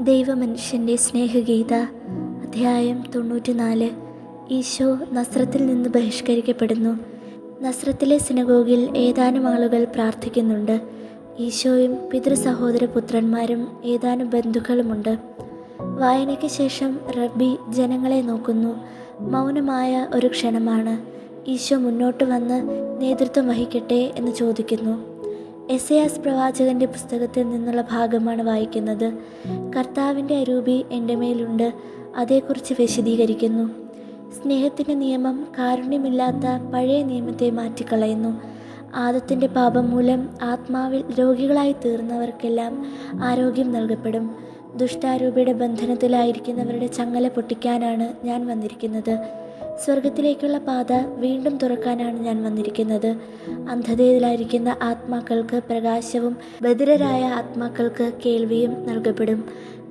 ദൈവമനുഷ്യന്റെ സ്നേഹഗീത അധ്യായം തൊണ്ണൂറ്റിനാല്. ഈശോ നസ്രത്തിൽ നിന്ന് ബഹിഷ്കരിക്കപ്പെടുന്നു. നസ്രത്തിലെ സിനഗോഗിൽ ഏതാനും ആളുകൾ പ്രാർത്ഥിക്കുന്നുണ്ട്. ഈശോയും പിതൃ സഹോദര പുത്രന്മാരും ഏതാനും ബന്ധുക്കളുമുണ്ട്. വായനയ്ക്ക് ശേഷം റബ്ബി ജനങ്ങളെ നോക്കുന്നു. മൗനമായ ഒരു ക്ഷണമാണ്. ഈശോ മുന്നോട്ട് വന്ന് നേതൃത്വം വഹിക്കട്ടെ എന്ന് ചോദിക്കുന്നു. എസ് പ്രവാചകന്റെ പുസ്തകത്തിൽ നിന്നുള്ള ഭാഗമാണ് വായിക്കുന്നത്. കർത്താവിന്റെ അരൂപി എന്റെ മേലുണ്ട് അതേക്കുറിച്ച് വിശദീകരിക്കുന്നു. സ്നേഹത്തിന്റെ നിയമം കാരുണ്യമില്ലാത്ത പഴയ നിയമത്തെ മാറ്റിക്കളയുന്നു. ആദത്തിന്റെ പാപം മൂലം ആത്മാവിൽ രോഗികളായി തീർന്നവർക്കെല്ലാം ആരോഗ്യം നൽകപ്പെടും. ദുഷ്ടാരൂപിയുടെ ബന്ധനത്തിലായിരിക്കുന്നവരുടെ ചങ്ങല പൊട്ടിക്കാനാണ് ഞാൻ വന്നിരിക്കുന്നത്. സ്വർഗത്തിലേക്കുള്ള പാത വീണ്ടും തുറക്കാനാണ് ഞാൻ വന്നിരിക്കുന്നത്. അന്ധതയിലായിരിക്കുന്ന ആത്മാക്കൾക്ക് പ്രകാശവും ബദിരരായ ആത്മാക്കൾക്ക് കേൾവിയും നൽകപ്പെടും.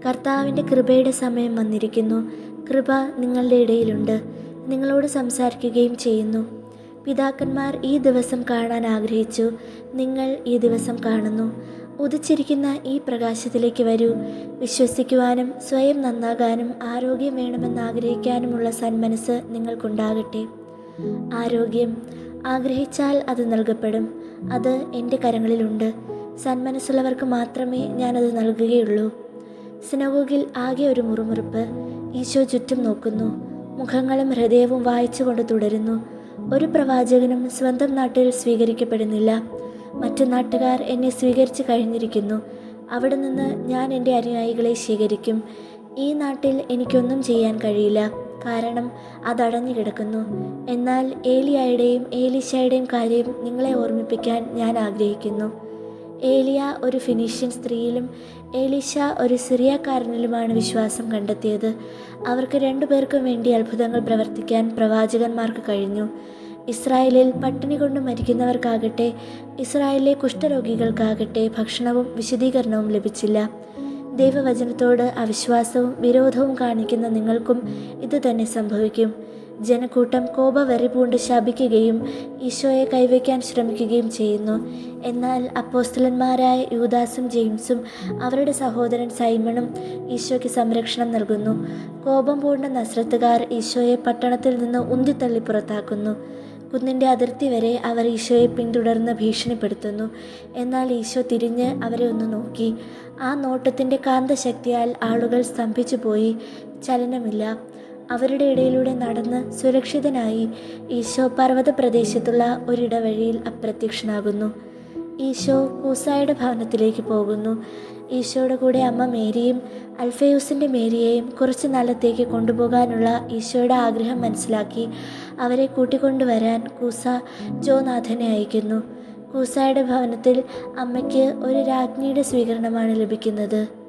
കർത്താവിന്റെ കൃപയുടെ സമയം വന്നിരിക്കുന്നു. കൃപ നിങ്ങളുടെ ഇടയിലുണ്ട്. നിങ്ങളോട് സംസാരിക്കുകയും ചെയ്യുന്നു. പിതാക്കന്മാർ ഈ ദിവസം കാണാൻ ആഗ്രഹിച്ചു. നിങ്ങൾ ഈ ദിവസം കാണുന്നു. ഉദിച്ചിരിക്കുന്ന ഈ പ്രകാശത്തിലേക്ക് വരൂ. വിശ്വസിക്കുവാനും സ്വയം നന്നാകാനും ആരോഗ്യം വേണമെന്ന് ആഗ്രഹിക്കാനുമുള്ള സന്മനസ് നിങ്ങൾക്കുണ്ടാകട്ടെ. ആരോഗ്യം. ആഗ്രഹിച്ചാൽ അത് നൽകപ്പെടും. അത് എന്റെ കരങ്ങളിലുണ്ട്. സന്മനസ്സുള്ളവർക്ക് മാത്രമേ ഞാനത് നൽകുകയുള്ളൂ. സിനഗോഗിൽ ആകെ ഒരു മുറുമുറുപ്പ്. ഈശോ ചുറ്റും നോക്കുന്നു. മുഖങ്ങളും ഹൃദയവും വായിച്ചുകൊണ്ട് തുടരുന്നു. ഒരു പ്രവാചകനും സ്വന്തം നാട്ടിൽ സ്വീകരിക്കപ്പെടുന്നില്ല. മറ്റു നാട്ടുകാർ എന്നെ സ്വീകരിച്ചു കഴിഞ്ഞിരിക്കുന്നു. അവിടെ നിന്ന് ഞാൻ എന്റെ അനുയായികളെ സ്വീകരിക്കും ഈ നാട്ടിൽ എനിക്കൊന്നും ചെയ്യാൻ കഴിയില്ല. കാരണം അതടഞ്ഞു കിടക്കുന്നു. എന്നാൽ ഏലിയായുടെയും ഏലിശയുടെയും കാര്യം നിങ്ങളെ ഓർമ്മിപ്പിക്കാൻ ഞാൻ ആഗ്രഹിക്കുന്നു. ഏലിയ ഒരു ഫിനീഷ്യൻ സ്ത്രീയിലും ഏലിശ ഒരു സിറിയക്കാരനിലുമാണ് വിശ്വാസം കണ്ടെത്തിയത്. അവർക്ക് രണ്ടുപേർക്കും വേണ്ടി അത്ഭുതങ്ങൾ പ്രവർത്തിക്കാൻ പ്രവാചകന്മാർക്ക് കഴിഞ്ഞു. ഇസ്രായേലിൽ പട്ടിണി കൊണ്ട് മരിക്കുന്നവർക്കാകട്ടെ ഇസ്രായേലിലെ കുഷ്ഠരോഗികൾക്കാകട്ടെ ഭക്ഷണവും വിശദീകരണവും ലഭിച്ചില്ല. ദൈവവചനത്തോട് അവിശ്വാസവും വിരോധവും കാണിക്കുന്ന നിങ്ങൾക്കും ഇതുതന്നെ സംഭവിക്കും. ജനക്കൂട്ടം കോപവെറി പൂണ്ട് ശപിക്കുകയും ഈശോയെ കൈവയ്ക്കാൻ ശ്രമിക്കുകയും ചെയ്യുന്നു. എന്നാൽ അപ്പോസ്തലന്മാരായ യൂദാസും ജെയിംസും അവരുടെ സഹോദരൻ സൈമണും ഈശോയ്ക്ക് സംരക്ഷണം നൽകുന്നു. കോപം പൂണ്ട നസ്രത്തുകാർ ഈശോയെ പട്ടണത്തിൽ നിന്ന് ഉന്തിത്തള്ളി പുറത്താക്കുന്നു. കുന്നിന്റെ അതിർത്തി വരെ അവർ ഈശോയെ പിന്തുടർന്ന് ഭീഷണിപ്പെടുത്തുന്നു. എന്നാൽ ഈശോ തിരിഞ്ഞ് അവരെ ഒന്ന് നോക്കി. ആ നോട്ടത്തിന്റെ കാന്തശക്തിയാൽ ആളുകൾ സ്തംഭിച്ചു പോയി. ചലനമില്ല. അവരുടെ ഇടയിലൂടെ നടന്ന് സുരക്ഷിതനായി ഈശോ പർവത പ്രദേശത്തുള്ള ഒരിടവഴിയിൽ അപ്രത്യക്ഷനാകുന്നു. ഈശോ കൂസായുടെ ഭവനത്തിലേക്ക് പോകുന്നു. ഈശോയുടെ കൂടെ അമ്മ മേരിയും അൽഫയൂസിന്റെ മേരിയെയും കുറച്ച് നാളത്തേക്ക് കൊണ്ടുപോകാനുള്ള ഈശോയുടെ ആഗ്രഹം മനസ്സിലാക്കി അവരെ കൂട്ടിക്കൊണ്ടുവരാൻ കൂസ ജോനാഥനെ അയക്കുന്നു. കൂസായുടെ ഭവനത്തിൽ അമ്മയ്ക്ക് ഒരു രാജ്ഞിയുടെ സ്വീകരണമാണ് ലഭിക്കുന്നത്.